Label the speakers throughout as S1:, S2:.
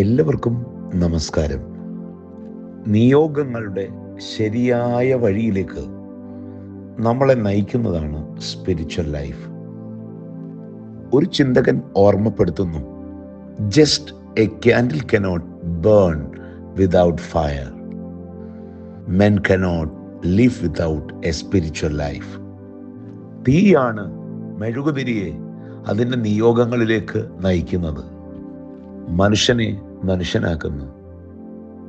S1: എല്ലാവർക്കും നമസ്കാരം. നിയോഗങ്ങളുടെ ശരിയായ വഴിയിലേക്ക് നമ്മളെ നയിക്കുന്നതാണ് സ്പിരിച്വൽ ലൈഫ് ഒരു ചിന്തകൻ ഓർമ്മപ്പെടുത്തുന്നു just a candle cannot burn without fire men cannot live without a spiritual life തീയാണ് മെഴുകുതിരിയെ അതിന്റെ നിയോഗങ്ങളിലേക്ക് നയിക്കുന്നത്. മനുഷ്യനെ മനുഷ്യനാക്കുന്നു.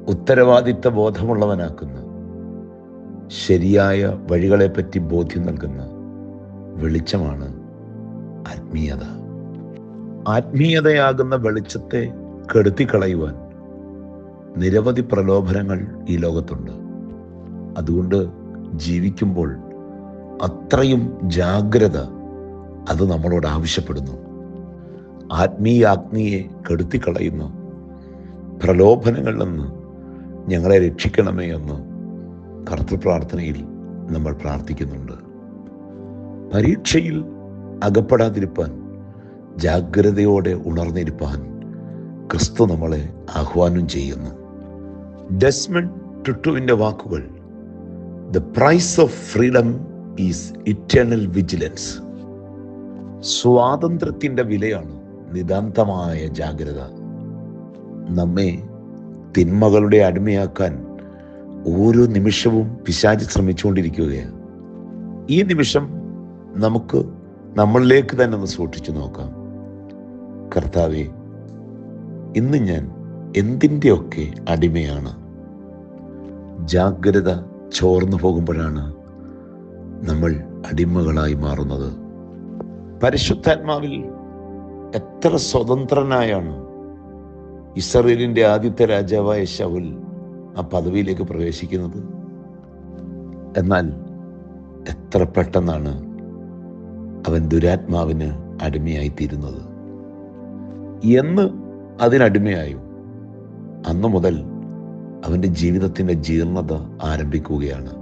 S1: ഉത്തരവാദിത്ത ബോധമുള്ളവനാക്കുന്നു. ശരിയായ വഴികളെപ്പറ്റി ബോധ്യം നൽകുന്ന വെളിച്ചമാണ് ആത്മീയത. ആത്മീയതയാകുന്ന വെളിച്ചത്തെ കെടുത്തിക്കളയുവാൻ നിരവധി പ്രലോഭനങ്ങൾ ഈ ലോകത്തുണ്ട്. അതുകൊണ്ട് ജീവിക്കുമ്പോൾ അത്രയും ജാഗ്രത അത് നമ്മളോട് ആവശ്യപ്പെടുന്നു. ആത്മീയാഗ്നിയെ കെടുത്തിക്കളയുന്ന. പ്രലോഭനങ്ങളിൽ നിന്ന് ഞങ്ങളെ രക്ഷിക്കണമേ എന്ന് കർത്തൃപ്രാർത്ഥനയിൽ നമ്മൾ പ്രാർത്ഥിക്കുന്നുണ്ട്. പരീക്ഷയിൽ അകപ്പെടാതിരിപ്പാൻ ജാഗ്രതയോടെ ഉണർന്നിരിപ്പാൻ ക്രിസ്തു നമ്മളെ ആഹ്വാനം ചെയ്യുന്നു. ഡെസ്മണ്ട് ടുട്ടുവിന്റെ വാക്കുകൾ the price of freedom is eternal vigilance സ്വാതന്ത്ര്യത്തിന്റെ വിലയാണ് നിതാന്തമായ ജാഗ്രത. നമ്മെ തിന്മകളുടെ അടിമയാക്കാൻ ഓരോ നിമിഷവും പിശാചി ശ്രമിച്ചുകൊണ്ടിരിക്കുകയാണ്. ഈ നിമിഷം നമുക്ക് നമ്മളിലേക്ക് തന്നെ ഒന്ന് സൂക്ഷിച്ചു നോക്കാം. കർത്താവെ ഇന്ന് ഞാൻ എന്തിന്റെയൊക്കെ അടിമയാണ്? ജാഗ്രത ചോർന്നു പോകുമ്പോഴാണ് നമ്മൾ അടിമകളായി മാറുന്നത്. പരിശുദ്ധാത്മാവിൽ എത്ര സ്വതന്ത്രനായാണ് ഇസ്രയേലിന്റെ ആദ്യത്തെ രാജാവായ ശൗൽ ആ പദവിയിലേക്ക് പ്രവേശിക്കുന്നത്. എന്നാൽ എത്ര പെട്ടെന്നാണ് അവൻ ദുരാത്മാവിന് അടിമയായിത്തീരുന്നത്. എന്ന് അതിനടിമയായോ? അന്നു മുതൽ അവന്റെ ജീവിതത്തിന്റെ ജീർണത ആരംഭിക്കുകയാണ്.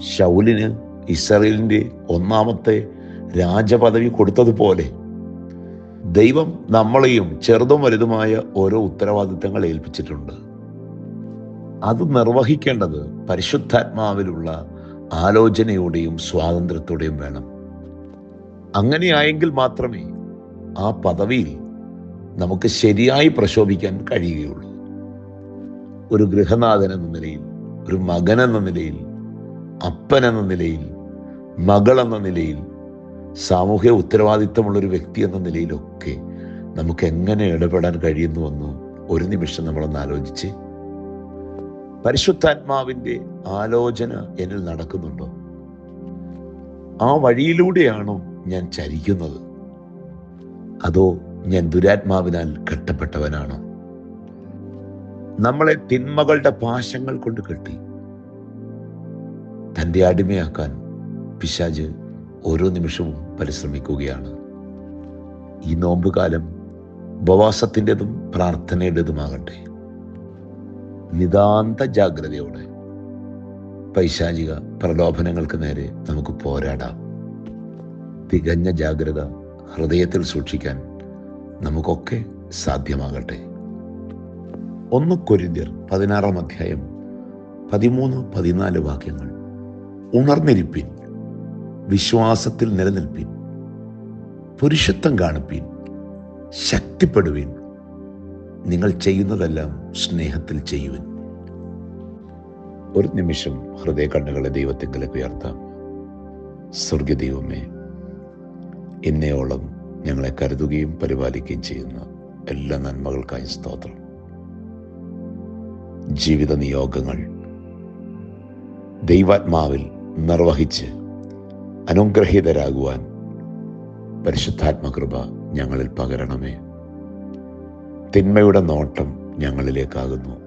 S1: ഷൗലിന് ഇസ്രയേലിന്റെ ഒന്നാമത്തെ രാജപദവി കൊടുത്തതുപോലെ ദൈവം നമ്മളെയും ചെറുതും വലുതുമായ ഓരോ ഉത്തരവാദിത്തങ്ങൾ ഏൽപ്പിച്ചിട്ടുണ്ട്. അത് നിർവഹിക്കേണ്ടത് പരിശുദ്ധാത്മാവിലുള്ള ആലോചനയോടെയും സ്വാതന്ത്ര്യത്തോടെയും വേണം. അങ്ങനെയായെങ്കിൽ മാത്രമേ ആ പദവിയിൽ നമുക്ക് ശരിയായി പ്രശോഭിക്കാൻ കഴിയുകയുള്ളൂ. ഒരു ഗൃഹനാഥൻ എന്ന നിലയിൽ ഒരു മകൻ എന്ന നിലയിൽ അപ്പൻ എന്ന നിലയിൽ മകൾ എന്ന നിലയിൽ സാമൂഹ്യ ഉത്തരവാദിത്തമുള്ള ഒരു വ്യക്തി എന്ന നിലയിലൊക്കെ നമുക്ക് എങ്ങനെ ഇടപെടാൻ കഴിയുന്നുവെന്ന് ഒരു നിമിഷം നമ്മളൊന്ന് ആലോചിച്ച്. പരിശുദ്ധാത്മാവിന്റെ ആലോചന എന്നിൽ നടക്കുന്നുണ്ടോ? ആ വഴിയിലൂടെയാണോ ഞാൻ ചരിക്കുന്നത്? അതോ ഞാൻ ദുരാത്മാവിനാൽ കെട്ടപ്പെട്ടവനാണോ? നമ്മളെ തിന്മകളുടെ പാശങ്ങൾ കൊണ്ട് കെട്ടി. തന്റെ അടിമയാക്കാൻ പിശാജ് ഓരോ നിമിഷവും പരിശ്രമിക്കുകയാണ്. ഈ നോമ്പുകാലം ഉപവാസത്തിന്റെതും പ്രാർത്ഥനയുടേതുമാകട്ടെ. നിതാന്ത ജാഗ്രതയോടെ പൈശാചിക പ്രലോഭനങ്ങൾക്ക് നേരെ നമുക്ക് പോരാടാം. തികഞ്ഞ ജാഗ്രത ഹൃദയത്തിൽ സൂക്ഷിക്കാൻ നമുക്കൊക്കെ സാധ്യമാകട്ടെ. ഒന്ന് കൊരിന്ത്യർ പതിനാറാം അധ്യായം പതിമൂന്ന് പതിനാല് വാക്യങ്ങൾ. ഉണർന്നിരിപ്പിൻ. വിശ്വാസത്തിൽ നിലനിൽപ്പിൻ. പുരുഷത്വം കാണിപ്പീൻ. ശക്തിപ്പെടുവിൻ. നിങ്ങൾ ചെയ്യുന്നതെല്ലാം സ്നേഹത്തിൽ ചെയ്യുവിൻ. ഒരു നിമിഷം ഹൃദയ കണ്ണുകളെ ദൈവത്തെങ്കിലേക്ക് ഉയർത്താം. സ്വർഗദൈവമേ എന്നെയോളം ഞങ്ങളെ കരുതുകയും പരിപാലിക്കുകയും ചെയ്യുന്ന എല്ലാ നന്മകൾക്കായും സ്തോത്രം. ജീവിത നിയോഗങ്ങൾ ദൈവാത്മാവിൽ നിർവഹിച്ച് അനുഗ്രഹീതരാകുവാൻ പരിശുദ്ധാത്മകൃപ ഞങ്ങളിൽ പകരണമേ. തിന്മയുടെ നോട്ടം ഞങ്ങളിലേക്കാകുന്നു.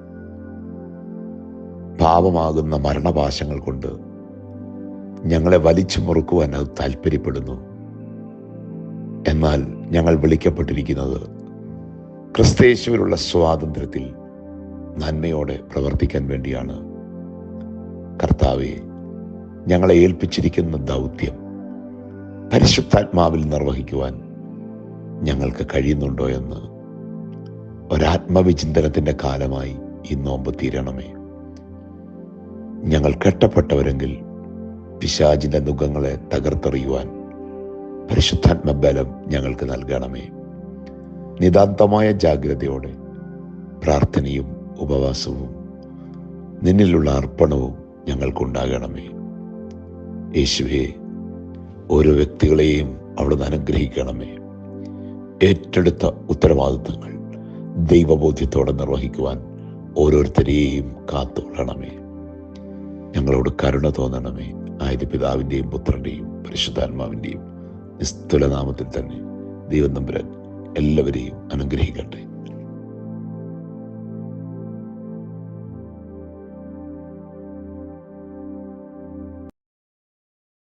S1: പാപമാകുന്ന മരണപാശങ്ങൾ കൊണ്ട് ഞങ്ങളെ വലിച്ചു മുറുക്കുവാൻ അത് താല്പര്യപ്പെടുന്നു എന്നാൽ ഞങ്ങൾ വിളിക്കപ്പെട്ടിരിക്കുന്നത് ക്രിസ്തേശുവിലുള്ള സ്വാതന്ത്ര്യത്തിൽ നന്മയോടെ പ്രവർത്തിക്കാൻ വേണ്ടിയാണ്. കർത്താവെ ഞങ്ങളെ ഏൽപ്പിച്ചിരിക്കുന്ന ദൗത്യം പരിശുദ്ധാത്മാവിൽ നിർവഹിക്കുവാൻ ഞങ്ങൾക്ക് കഴിയുന്നുണ്ടോ എന്ന് ഒരാത്മവിചിന്തനത്തിന്റെ കാലമായി ഈ നോമ്പ് തീരണമേ. ഞങ്ങൾ കെട്ടപ്പെട്ടവരെങ്കിൽ പിശാചിന്റെ മുഖങ്ങളെ തകർത്തെറിയുവാൻ പരിശുദ്ധാത്മ ബലം ഞങ്ങൾക്ക് നൽകണമേ. നിതാന്തമായ ജാഗ്രതയോടെ പ്രാർത്ഥനയും ഉപവാസവും നിന്നിലുള്ള അർപ്പണവും ഞങ്ങൾക്കുണ്ടാകണമേ. യേശുവെ ഓരോ വ്യക്തികളെയും അവിടുന്ന് അനുഗ്രഹിക്കണമേ. ഏറ്റെടുത്ത ഉത്തരവാദിത്തങ്ങൾ ദൈവബോധ്യത്തോടെ നിർവഹിക്കുവാൻ ഓരോരുത്തരെയും കാത്തുകൊള്ളണമേ. ഞങ്ങളോട് കരുണ തോന്നണമേ. ആയത് പിതാവിന്റെയും പുത്രന്റെയും പരിശുദ്ധാത്മാവിന്റെയും നിസ്തുലനാമത്തിൽ തന്നെ ദൈവം നമ്പുരൻ എല്ലാവരെയും അനുഗ്രഹിക്കട്ടെ.